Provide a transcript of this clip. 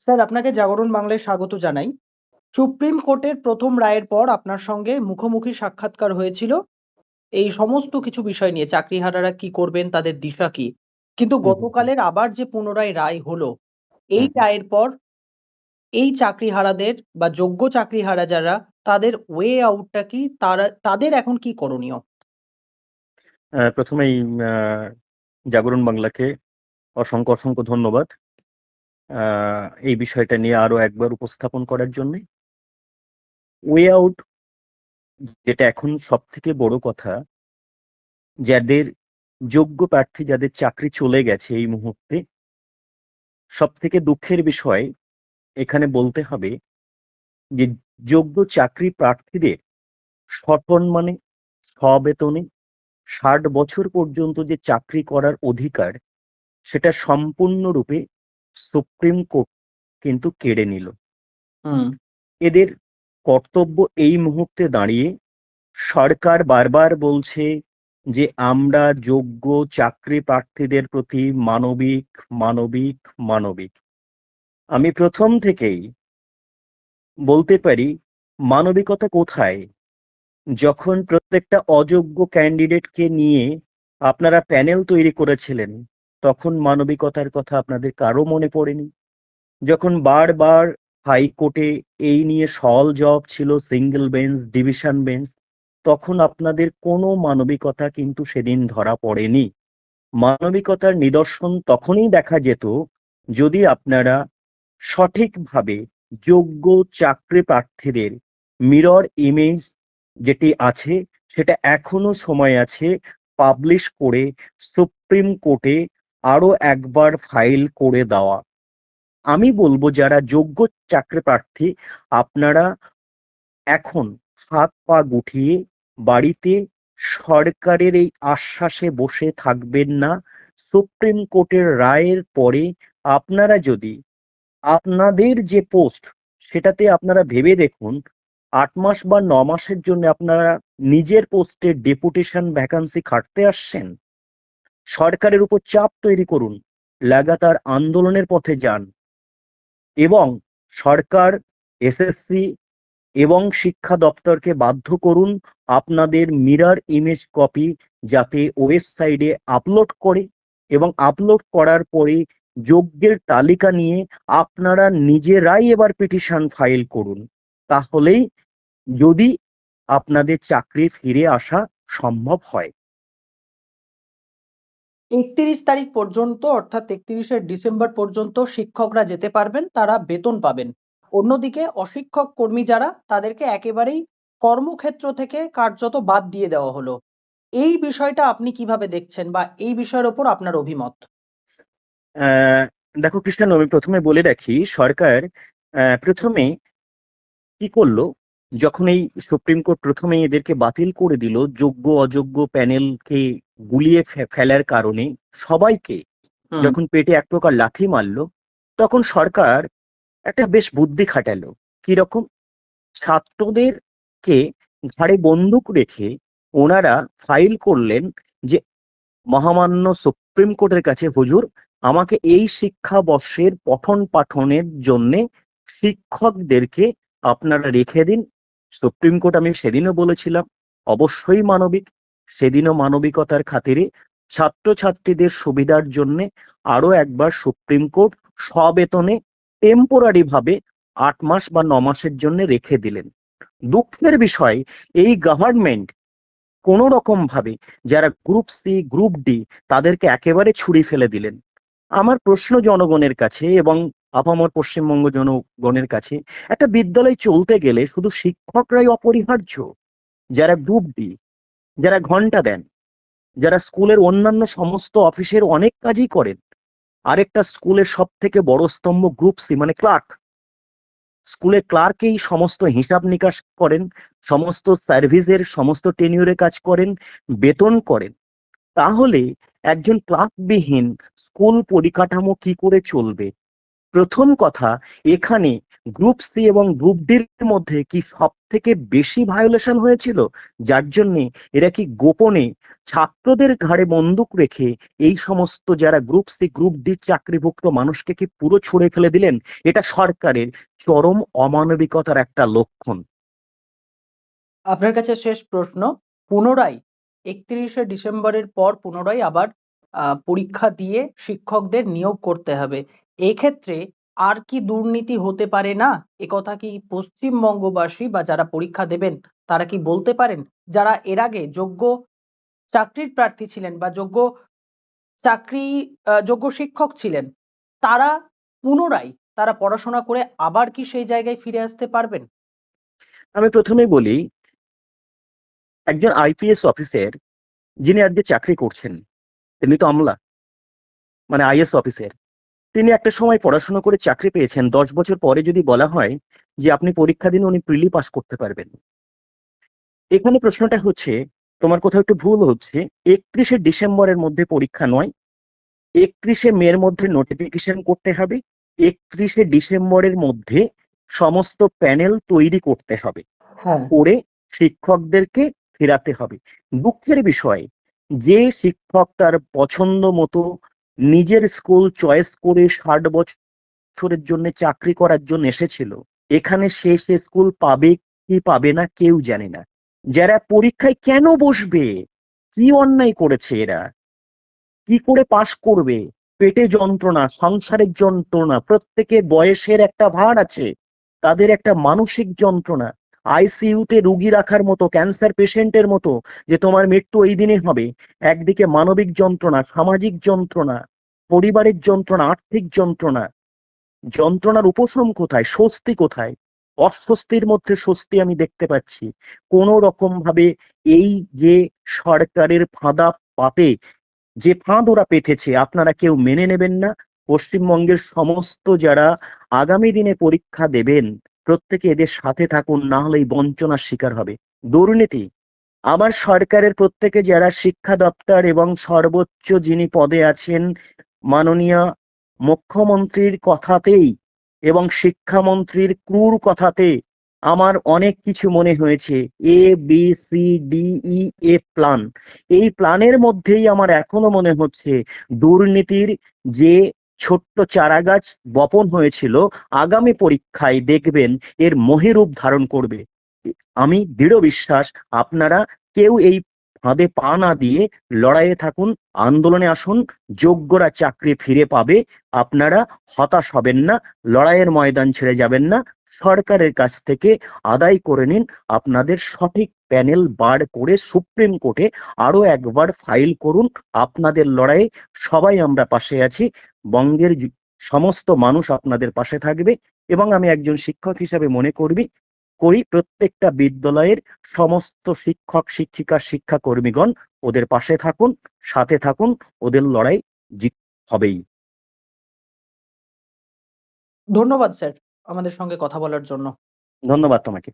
Sir আপনাকে জাগরণ বাংলায় স্বাগত জানাই। সুপ্রিম কোর্টের প্রথম রায়ের পর আপনার সঙ্গে মুখোমুখি সাক্ষাৎকার হয়েছিল। এই সমস্ত কিছু বিষয় নিয়ে চাকরিহারারা কি করবেন তাদের দিশা কি? কিন্তু। গতকালের আবার যে পুনরায় রায় হলো এই। রায়ের পর এই চাকরিহারাদের বা যোগ্য চাকরিহারা যারা তাদের ওয়ে আউটটা কি? তারা তাদের এখন কি করণীয়? প্রথমেই জাগরণ বাংলাকে অসংখ্য অসংখ্য ধন্যবাদ। এই বিষয়টা নিয়ে আরও একবার উপস্থাপন করার জন্য। ওয়ে আউট যেটা এখন সব থেকে বড় কথা, যাদের যোগ্য প্রার্থী, যাদের চাকরি চলে গেছে এই মুহূর্তে সব থেকে দুঃখের বিষয় এখানে বলতে হবে যে, যোগ্য চাকরি প্রার্থীদের সসম্মানে সবেতনে ষাট বছর পর্যন্ত যে চাকরি করার অধিকার, সেটা সম্পূর্ণরূপে সুপ্রিম কোর্ট কিন্তু কেড়ে নিল। এদের কর্তব্য এই মুহূর্তে দাঁড়িয়ে। সরকার বারবার বলছে যে আমরা যোগ্য চাকরি প্রার্থীদের প্রতি মানবিক মানবিক মানবিক। আমি প্রথম থেকেই বলতে পারি মানবিকতা কোথায়? যখন প্রত্যেকটা অযোগ্য ক্যান্ডিডেটকে নিয়ে আপনারা প্যানেল তৈরি করেছিলেন তখন মানবিকতার কথা আপনাদের কারও মনে পড়েনি? যখন বারবার হাইকোর্টে এই নিয়ে সল জব ছিল সিঙ্গেল বেঞ্চ ডিভিশন বেঞ্চ তখন আপনাদের কোনো মানবিকতা কিন্তু সেদিন ধরা পড়েনি। মানবিকতার নিদর্শন তখনই দেখা যেত যদি আপনারা সঠিকভাবে যোগ্য চাকরি প্রার্থীদের মিরর ইমেজ যেটি আছে সেটা এখনও সময় আছে পাবলিশ করে সুপ্রিম কোর্টে আরও একবার ফাইল করে দেওয়া। আমি বলব, যারা যোগ্য চাকরি প্রার্থী, আপনারা এখন হাত পা গুটিয়ে বাড়িতে সরকারের এই আশ্বাসে বসে থাকবেন না। সুপ্রিম কোর্টের রায়ের পরে আপনারা যদি আপনাদের যে পোস্ট, সেটাতে আপনারা ভেবে দেখুন, আট মাস বা ন মাসের জন্য আপনারা নিজের পোস্টে ডেপুটেশন ভ্যাকান্সি খাটতে আসছেন। সরকারের উপর চাপ তৈরি করুন, লাগাতার আন্দোলনের পথে যান এবং সরকার এসএসসি এবং শিক্ষা দপ্তরকে বাধ্য করুন আপনাদের মিরর ইমেজ কপি যাতে ওয়েবসাইটে আপলোড করে এবং আপলোড করার পরে যোগ্যের তালিকা নিয়ে আপনারা নিজেরাই এবার পিটিশন ফাইল করুন। তাহলেই যদি আপনাদের চাকরি ফিরে আসা সম্ভব হয়। একত্রিশ তারিখ পর্যন্ত, অর্থাৎ একত্রিশে ডিসেম্বর পর্যন্ত শিক্ষকরা যেতে পারবেন, তারা বেতন পাবেন। অন্যদিকে অশিক্ষক কর্মী যারা, তাদেরকে একেবারেই কর্মক্ষেত্র থেকে কার্যত বাদ দিয়ে দেওয়া হলো। এই বিষয়টা আপনি কীভাবে দেখছেন বা এই বিষয়ের ওপর আপনার অভিমত? দেখো কৃষ্ণানু আমি প্রথমে বলে রাখি, সরকার প্রথমে কি করল? যখন এই সুপ্রিম কোর্ট প্রথমে এদেরকে বাতিল করে দিল যোগ্য অযোগ্য প্যানেলকে গুলিয়ে ফেলার কারণে সবাইকে যখন পেটে এক প্রকার লাথি মারলো তখন সরকার একটা বেশ বুদ্ধি খাটালো। কীরকম ছাত্রদেরকে ঘাড়ে বন্দুক রেখে ওনারা ফাইল করলেন যে মহামান্য সুপ্রিম কোর্টের কাছে হুজুর আমাকে এই শিক্ষাবর্ষের পঠন পাঠনের জন্য শিক্ষকদেরকে আপনারা রেখে দিন। সুপ্রিম কোর্ট আমি সেদিনও বলেছিলাম অবশ্যই মানবিক সেদিনও মানবিকতার খাতিরে ছাত্রছাত্রীদের সুবিধার জন্য আরও একবার সুপ্রিম কোর্ট সবেতনে টেম্পোরারি ভাবে আট মাস বা ন মাসের জন্য রেখে দিলেন। দুঃখের বিষয়, এই গভর্নমেন্ট কোনো রকম ভাবে যারা গ্রুপ সি গ্রুপ ডি তাদেরকে একেবারে ছুরি ফেলে দিলেন। আমার প্রশ্ন জনগণের কাছে এবং আপামর পশ্চিমবঙ্গ জনগণের কাছে, একটা বিদ্যালয় চলতে গেলে শুধু শিক্ষকরাই অপরিহার্য? যারা গ্রুপ ডি যারা ঘণ্টা দেন, যারা স্কুলের অন্যান্য সমস্ত অফিসের অনেক কাজই করেন, আরেকটা স্কুলের সব থেকে বড় স্তম্ভ গ্রুপ সি মানে ক্লার্ক স্কুলের ক্লার্কেই সমস্ত হিসাব নিকাশ করেন, সমস্ত সার্ভিসের সমস্ত টেনিউরে কাজ করেন, বেতন করেন। তাহলে একজন ক্লার্কবিহীন স্কুল পরিকাঠামো কি করে চলবে? প্রথম কথা, এখানে গ্রুপ সি এবং গ্রুপ ডির মধ্যে কি সব থেকে বেশি ভায়োলেশন হয়েছিল? যার জন্য এরা কি গোপনে ছাত্রদের ঘাড়ে বন্দুক রেখে এই সমস্ত যারা গ্রুপ সি গ্রুপ ডি চাকরিভুক্ত মানুষকে কি পুরো ছুড়ে ফেলে দিলেন? এটা সরকারের চরম অমানবিকতার একটা লক্ষণ। আপনার কাছে শেষ প্রশ্ন, পুনরায় একত্রিশে ডিসেম্বরের পর পুনরায় আবার পরীক্ষা দিয়ে শিক্ষকদের নিয়োগ করতে হবে। এক্ষেত্রে আর কি দুর্নীতি হতে পারে না? একথা কি পশ্চিমবঙ্গবাসী বা যারা পরীক্ষা দেবেন, তারা কি বলতে পারেন? যারা এর আগে যোগ্য চাকরির প্রার্থী ছিলেন বা যোগ্য চাকরি যোগ্য শিক্ষক ছিলেন, তারা পুনরায় তারা পড়াশোনা করে আবার কি সেই জায়গায় ফিরে আসতে পারবেন? আমি প্রথমে বলি, একজন আইপিএস অফিসার যিনি আজকে চাকরি করছেন তিনি তো আমলা মানে আইএস অফিসার। তিনি একটা সময় পড়াশোনা করে চাকরি পেয়েছেন দশ বছর পরে যদি বলা হয় যে আপনি পরীক্ষা দিন উনি প্রিলি পাস করতে পারবেন। এখানে প্রশ্নটা হচ্ছে তোমার কোথাও একটু ভুল হচ্ছে একত্রিশে ডিসেম্বরের মধ্যে পরীক্ষা নয় একত্রিশে মের মধ্যে নোটিফিকেশন করতে হবে একত্রিশে ডিসেম্বরের মধ্যে সমস্ত প্যানেল তৈরি করতে হবে। হ্যাঁ। করে শিক্ষকদেরকে ফেরাতে হবে। দুঃখের বিষয় যে শিক্ষক তার পছন্দ মতো নিজের স্কুল চয়েস করে ষাট বছরের জন্য চাকরি করার জন্য এসেছিল, এখানে সে সে স্কুল পাবে কি পাবে না কেউ জানে না। যারা পরীক্ষায় কেন বসবে? কি অন্যায় করেছে এরা? কি করে পাশ করবে? পেটে যন্ত্রণা, সংসারের যন্ত্রণা, প্রত্যেকের বয়সের একটা ভার আছে, তাদের একটা মানসিক যন্ত্রণা। আইসিইউতে রুগী রাখার মতো ক্যান্সার পেশেন্টের মতো যে তোমার মৃত্যু এই দিনে হবে, একদিকে মানবিক যন্ত্রণা, সামাজিক যন্ত্রণা, পরিবারের যন্ত্রণা, আর্থিক যন্ত্রণা। যন্ত্রণার উপশম কোথায়? স্বস্তি কোথায়? অস্বস্তির মধ্যে স্বস্তি আমি দেখতে পাচ্ছি। কোন রকম ভাবে এই যে সরকারের ফাঁদা পাতে, যে ফাঁদ ওরা পেতেছে, আপনারা কেউ মেনে নেবেন না। পশ্চিমবঙ্গের সমস্ত যারা আগামী দিনে পরীক্ষা দেবেন প্রত্যেকে এদের সাথে থাকুন, না হলে এই বঞ্চনার শিকার হবে। দুর্নীতি। আমার সরকারের প্রত্যেকে যারা শিক্ষা দপ্তর এবং সর্বোচ্চ যিনি পদে আছেন, মাননীয় মুখ্যমন্ত্রীর কথাতেই এবং শিক্ষামন্ত্রীর ক্রুর কথাতে আমার অনেক কিছু মনে হয়েছে। A B C D E A plan এই প্ল্যানের মধ্যেই আমার এখনও মনে হচ্ছে, দুর্নীতির যে ছোট্ট চারাগাছ বপন হয়েছিল। আগামী পরীক্ষায় দেখবেন এর মহিরূপ ধারণ করবে। আমি দৃঢ় বিশ্বাস, আপনারা কেউ এই ফাঁদে পা না দিয়ে লড়াইয়ে থাকুন, আন্দোলনে আসুন, যোগ্যরা চাকরি ফিরে পাবে, আপনারা হতাশ হবেন না, লড়াইয়ের ময়দান ছেড়ে যাবেন না। সরকারের কাছ থেকে আদায় করে নিন। আপনাদের সঠিক প্যানেল বার করে সুপ্রিম কোর্টে আরও একবার ফাইল করুন। আপনাদের লড়াইয়ে সবাই আমরা পাশে আছি। বঙ্গের সমস্ত মানুষ আপনাদের পাশে থাকবে এবং আমি একজন শিক্ষক হিসাবে মনে করবি, করি প্রত্যেকটা বিদ্যালয়ের সমস্ত শিক্ষক, শিক্ষিকা শিক্ষা কর্মীগণ ওদের পাশে থাকুন, সাথে থাকুন, ওদের লড়াই জিত, হবেই। ধন্যবাদ, স্যার। আমাদের সঙ্গে কথা বলার জন্য। ধন্যবাদ তোমাকে।